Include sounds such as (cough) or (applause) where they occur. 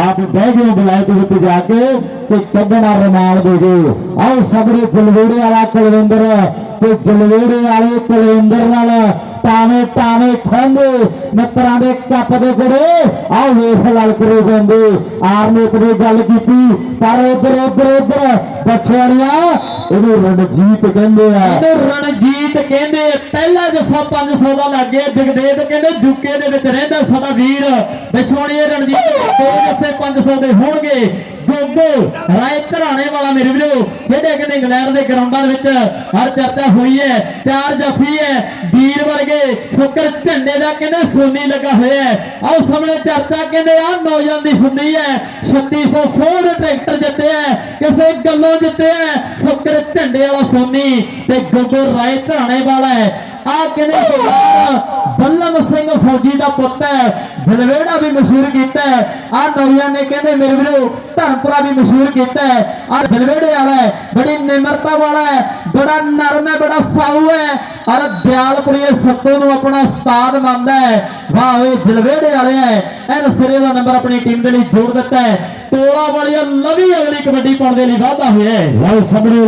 ਆਪ ਬਹਿ ਗਏ ਬਲਾਇ ਦੇ ਵਿੱਚ ਜਾ ਕੇ ਤੇ ਕੱਢਣਾ ਰਮਾਲ ਦੇ ਗਏ ਆਓ ਸਬਰੇ ਜਲਵੇੜੇ ਵਾਲਾ ਕੁਲਵਿੰਦਰ ਤੇ ਜਲਵੇੜੇ ਵਾਲੇ ਕੁਲਵਿੰਦਰ ਨਾਲ ਟਾਵੇਂ ਟਾਵੇਂ ਖਾਂਦੇ ਮਿੱਤਰਾਂ ਦੇ ਕੱਪ ਦੇ ਗੜੇ ਆਓ ਵੇਖ ਲਲ ਕਰੇ ਜਾਂਦੇ। ਆਰਨੇਤ ਨੇ ਗੱਲ ਕੀਤੀ ਪਰ ਉਧਰ ਉਧਰ ਉਧਰ ਬਛੜੀਆਂ ਇਹਨੂੰ ਰਣਜੀਤ ਕਹਿੰਦੇ ਆ। ਇਹਨੂੰ ਰਣਜੀਤ ਕਹਿੰਦੇ। ਪਹਿਲਾ ਜੱਫਾ 500 ਦਾ ਲੱਗ ਗਿਆ ਜਗਦੇਵ ਕਹਿੰਦੇ ਜੁਕੇ ਦੇ ਵਿੱਚ ਰਹਿੰਦਾ ਸਾਡਾ ਵੀਰ। ਵਿਛੋਣੀਏ ਰਣਜੀਤ (laughs) 500 ਦੇ ਹੋਣਗੇ। ਗੋਗੋ ਰਾਏ ਘਰਾਣੇ ਵਾਲਾ ਮੇਰੇ ਵੀਰੋ ਜਿਹੜੇ ਕਹਿੰਦੇ ਇੰਗਲੈਂਡ ਦੇ ਗਰਾਊਂਡਾਂ ਦੇ ਵਿੱਚ ਹਰ ਚਰਚਾ ਹੋਈ ਹੈ ਚਾਰ ਜੱਫੀ ਹੈ ਵੀਰ ਵਰਗੇ ਫੁੱਕਰ ਝੰਡੇ ਦਾ ਕਹਿੰਦੇ ਸੋਨੀ ਲੱਗਾ ਹੋਇਆ ਹੈ। ਆਓ ਸਾਹਮਣੇ ਚਰਚਾ ਕਹਿੰਦੇ ਆ ਨੌਜਵਾਨ ਦੀ ਹੁੰਦੀ ਹੈ। 3600 ਫੋਰਡ ਟਰੈਕਟਰ ਜਿੱਤਿਆ ਹੈ, ਕਿਸੇ ਗੱਲੋਂ ਜਿੱਤਿਆ ਹੈ, ਫੁੱਕਰ ਝੰਡੇ ਵਾਲਾ ਸੋਨੀ ਤੇ ਗੋਗੋ ਰਾਏ ਘਰਾਣੇ ਵਾਲਾ ਹੈ। ਆ ਕਹਿੰਦੇ ਸਰਦਾਰ ਫੌਜੀ ਦਾ ਪੁੱਤ ਹੈ, ਜਲਵੇੜਾ ਵੀ ਮਸ਼ਹੂਰ ਕੀਤਾ ਹੈ। ਆ ਨੌਜਵਾਨ ਨੇ ਕਹਿੰਦੇ, ਮੇਰੇ ਵੀਰੋ, ਧਰਮਪੁਰਾ ਵੀ ਮਸ਼ਹੂਰ ਕੀਤਾ ਹੈ। ਆ ਜਲਵੇੜੇ ਵਾਲਾ ਹੈ, ਬੜੀ ਨਿਮਰਤਾ ਵਾਲਾ ਹੈ, ਬੜਾ ਨਰਮ ਹੈ, ਬੜਾ ਸਾਊ ਹੈ। ਔਰ ਦਿਆਲਪੁਰੀ ਸੱਤੋ ਨੂੰ ਆਪਣਾ ਉਸਤਾਦ ਮੰਨਦਾ ਹੈ। ਵਾਹ ਓਏ, ਜਲਵੇੜੇ ਵਾਲੇ ਹੈ। ਐਨ ਸਿਰੇ ਦਾ ਨੰਬਰ ਆਪਣੀ ਟੀਮ ਦੇ ਲਈ ਜੋੜ ਦਿੱਤਾ ਹੈ। ਟੋਲਾ ਵਾਲੀਆ ਲਵੀ ਅਗਲੀ ਕਬੱਡੀ ਪਾਉਣ ਦੇ ਲਈ ਵਾਧਾ ਹੋਇਆ ਹੈ। ਲਓ ਸਾਹਮਣੇ